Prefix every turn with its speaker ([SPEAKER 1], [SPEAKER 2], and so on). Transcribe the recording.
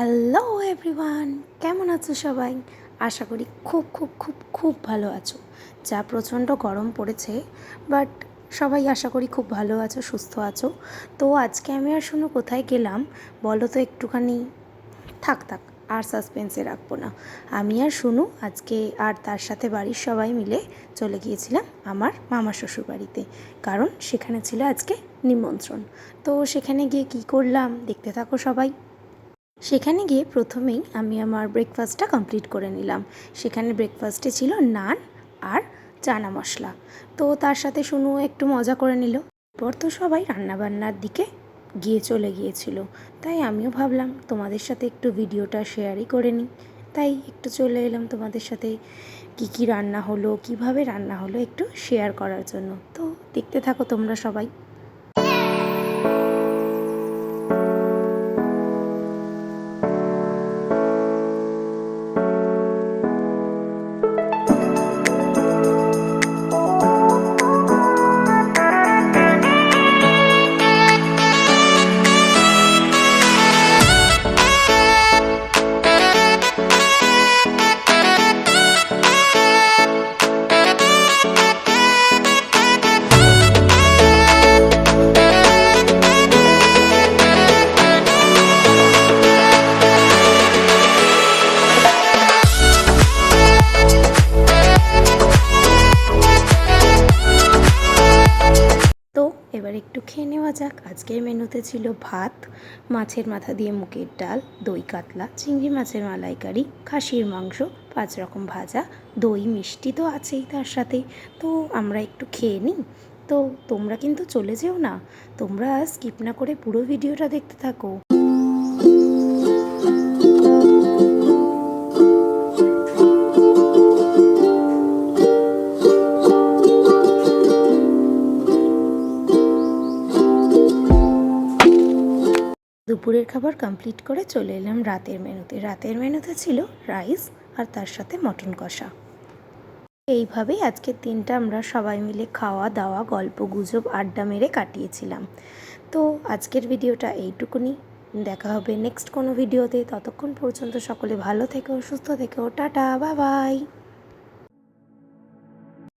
[SPEAKER 1] Hello everyone কেমন আছো সবাই? আশা করি খুব খুব খুব খুব ভালো আছো। যা প্রচণ্ড গরম পড়েছে বাট সবাই আশা করি খুব ভালো আছো, সুস্থ আছো। তো আজকে আমি আর শুনো কোথায় গেলাম, বলো তো একটুখানি। থাক থাক, আর সাসপেন্সে রাখব না। আমি আর শুনু আজকে আর তার সাথে বাড়ির সবাই মিলে চলে গিয়েছিলাম আমার মামা শ্বশুর বাড়িতে কারণ সেখানে ছিল আজকে নিমন্ত্রণ। তো সেখানে গিয়ে কি করলাম, দেখতে থাকো সবাই। সেখানে গিয়ে প্রথমেই আমি আমার ব্রেকফাস্টটা কমপ্লিট করে নিলাম। সেখানে ব্রেকফাস্টে ছিল নান আর চানা মশলা। তো তার সাথে শুনু একটু মজা করে নিল। এরপর তো সবাই রান্নাবান্নার দিকে গিয়ে চলে গিয়েছিল। তাই আমিও ভাবলাম, তোমাদের সাথে একটু ভিডিওটা শেয়ারই করে নিই। তাই একটু চলে এলাম তোমাদের সাথে। কি কি রান্না হলো, কীভাবে রান্না হলো একটু শেয়ার করার জন্য। তো দেখতে থাকো তোমরা সবাই। এবার একটু খেয়ে নেওয়া যাক। আজকের মেনুতে ছিল ভাত, মাছের মাথা দিয়ে মুগের ডাল, দই কাতলা, চিংড়ি মাছের মালাইকারি, খাসির মাংস, পাঁচ রকম ভাজা, দই মিষ্টি তো আছেই তার সাথে। তো আমরা একটু খেয়ে নিই। তো তোমরা কিন্তু চলে যেও না। তোমরা স্কিপ না করে পুরো ভিডিওটা দেখতে থাকো। দুপুরের খাবার কমপ্লিট করে চলে এলাম রাতের মেনুতে। রাতের মেনুতে ছিল রাইস আর তার সাথে মটন কষা। এইভাবেই আজকের দিনটা আমরা সবাই মিলে খাওয়া দাওয়া, গল্প, গুজব, আড্ডা মেরে কাটিয়েছিলাম। তো আজকের ভিডিওটা এইটুকুনি। দেখা হবে নেক্সট কোনো ভিডিওতে। ততক্ষণ পর্যন্ত সকলে ভালো থেকো, সুস্থ থেকো। Tata bye bye